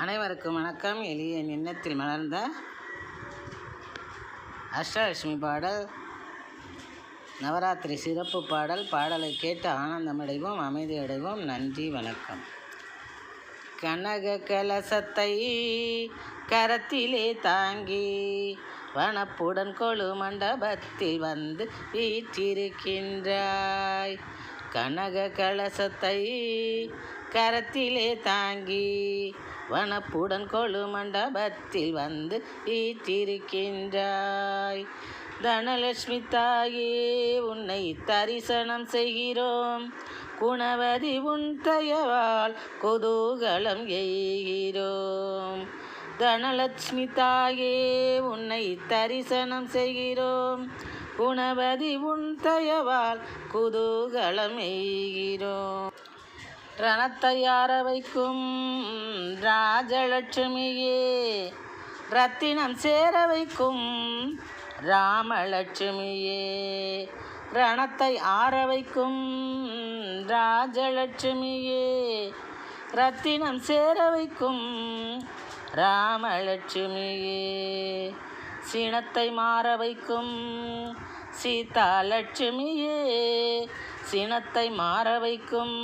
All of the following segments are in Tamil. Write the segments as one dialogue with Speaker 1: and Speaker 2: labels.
Speaker 1: அனைவருக்கும் வணக்கம். எளிய எண்ணத்தில் மலர்ந்த அஷ்டலட்சுமி பாடல் நவராத்திரி சிறப்பு பாடல் பாடலை கேட்டு ஆனந்தமடைவோம் அமைதியடைவோம். நன்றி வணக்கம். கனக கலசத்தை கரத்திலே தாங்கி வனப்புடன் கொழு மண்டபத்தில் வந்து வீற்றிருக்கின்றாய். கனக கலசத்தை கரத்திலே தாங்கி வனப்புடன் கொழு மண்டபத்தில் வந்து வீற்றிருக்கின்றாய். தனலட்சுமி தாயே உன்னை தரிசனம் செய்கிறோம். குணவதி உன் தயவால் குதூகலம் எய்கிறோம். தனலட்சுமி தாயே உன்னை தரிசனம் செய்கிறோம். குணவதி உன் தயவால் குதூகலம் எய்கிறோம். ரணத்தை ஆற வைக்கும் ராஜலட்சுமியே. ரத்தினம் சேர வைக்கும் ராமலட்சுமியே. ரணத்தை ஆற வைக்கும் ராஜலட்சுமியே. ரத்தினம் சேர வைக்கும் ராமலட்சுமியே. சினத்தை மாற வைக்கும் சீதாலட்சுமியே. சினத்தை மாற வைக்கும்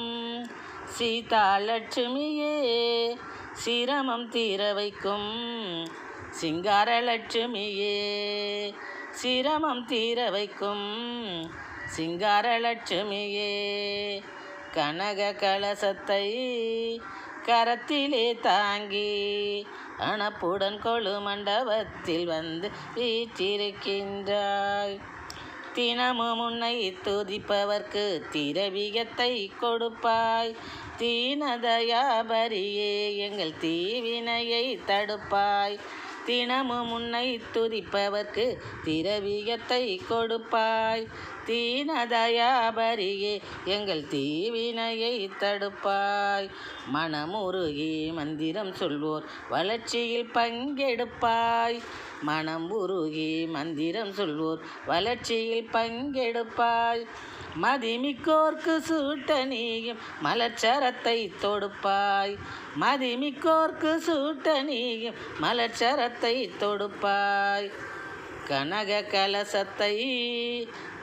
Speaker 1: சீதாலட்சுமியே சிரமம் தீர வைக்கும். சிங்காரலட்சுமியே சிரமம் தீர வைக்கும். சிங்காரலட்சுமியே கனக கலசத்தை கரத்திலே தாங்கி அணப்புடன் கொழு மண்டபத்தில் வந்து வீற்றிருக்கின்றாய். தினமும் உன்னை துதிப்பவர்க்கு திரவியத்தை கொடுப்பாய். தீனதயாபரியே எங்கள் தீவினையை தடுப்பாய். தினமும் உன்னை துதிப்பவர்க்கு திரவியத்தை கொடுப்பாய். தீனதயாபரியே எங்கள் தீவினையை தடுப்பாய். மனமுருகி மந்திரம் சொல்வோர் வளர்ச்சியில் பங்கெடுப்பாய். மனம் உருகி மந்திரம் சொல்வோர் வளர்ச்சியில் பங்கெடுப்பாய். மதிமிக்கோர்க்கு சூட்ட நீயும் மலர்ச்சரத்தை தொடுப்பாய். மதிமிக்கோர்க்கு சூட்ட நீயும் மலர்ச்சரத்தை தொடுப்பாய். கனக கலசத்தை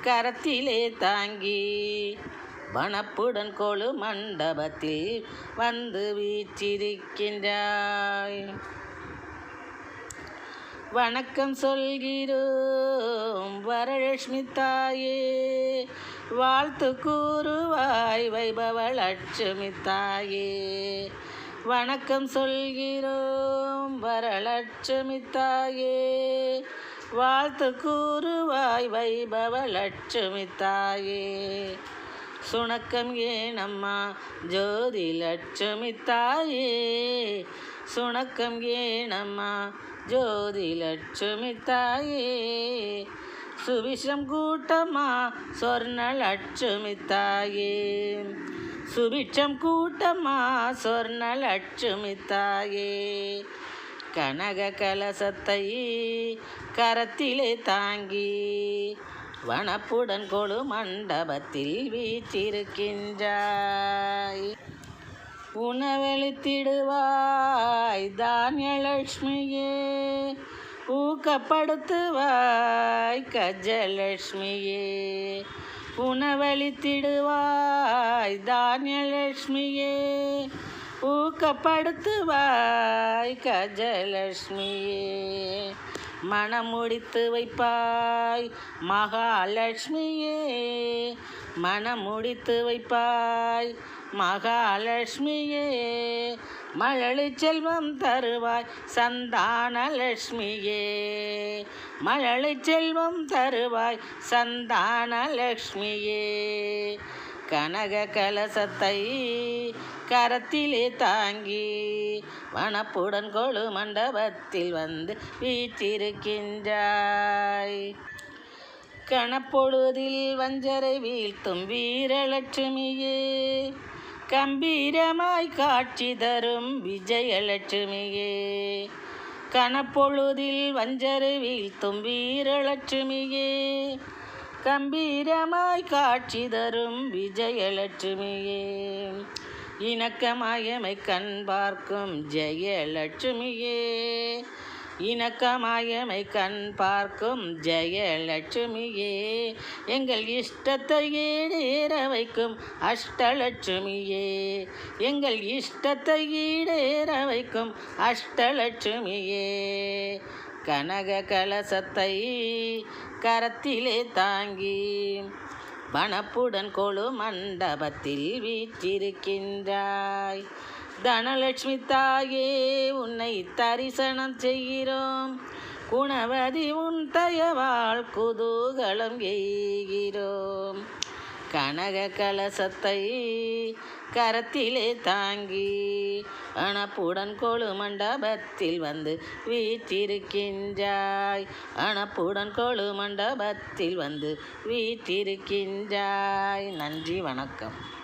Speaker 1: கரத்திலே தாங்கி வனப்புடன் கொழு மண்டபத்தில் வந்து வீற்றிருக்கின்றாய். வணக்கம் சொல்கிறோம் வரலட்சுமி தாயே. வாழ்த்து கூறுவாய் வைபவ லட்சுமி தாயே. வணக்கம் சொல்கிறோம் வரலட்சுமி தாயே. வாழ்த்து கூறுவாய் வைபவ லட்சுமி தாயே. சுணக்கம் ஏனம்மா ஜோதி லட்சுமி தாயே. சுணக்கம் ஏனம்மா ஜோதி லட்சுமி தாயே சுபிஷம் கூட்டமா சொர்ண லட்சுமி தாயே சுபிட்சம் கூட்டமா சொர்ண லட்சுமி தாயே கனக கலசத்தை கரத்திலே தாங்கி வனப்புடன் கொழு மண்டபத்தில் வீற்றிருக்கின்றாய். உணவளித்திடுவாய் தானியலட்சுமியே. ஊக்கப்படுத்துவாய் கஜலட்சுமியே. உணவளித்திடுவாய் தானியலட்சுமியே. ஊக்கப்படுத்துவாய் கஜலட்சுமியே. மனமுடித்து வைப்பாய் மகாலட்சுமியே. மனமுடித்து வைப்பாய் மகாலட்சுமியே. மழலை செல்வம் தருவாய் சந்தானலட்சுமியே. மழலை செல்வம் தருவாய் சந்தானலட்சுமியே. கனக கலசத்தை கரத்திலே தாங்கி வனப்புடன் கொழு மண்டபத்தில் வந்து வீற்றிருக்கின்றாய். கணப்பொழுதில் வஞ்சரை வீழ்த்தும் வீரலட்சுமியே கம்பீரமாய் காட்சி தரும் விஜயலட்சுமியே. கணப்பொழுதில் வஞ்சரை வீழ்த்தும் வீரலட்சுமியே கம்பீரமாய் காட்சி தரும் விஜயலட்சுமியே. இணக்கமாயமை கண் பார்க்கும் ஜெயலட்சுமியே. இணக்கமாயமை கண் பார்க்கும் ஜெயலட்சுமியே. எங்கள் இஷ்டத்தையே ஈடேற வைக்கும் அஷ்டலட்சுமியே. எங்கள் இஷ்டத்தை ஈடேற வைக்கும் அஷ்டலட்சுமியே. கனக கலசத்தை கரத்திலே தாங்கி வனப்புடன் கொழு மண்டபத்தில் வீற்றிருக்கின்றாய். தனலட்சுமி தாயே உன்னை தரிசனம் செய்கிறோம். குணவதி உன் தயவாள் குதூகலம் எய்கிறோம். கனக கலசத்தை கரத்திலே தாங்கி அணப்புடன் கொழு மண்டபத்தில் வந்து வீற்றிருக்கின்றாய். அணப்புடன் கொழு மண்டபத்தில் வந்து வீற்றிருக்கின்றாய். நன்றி வணக்கம்.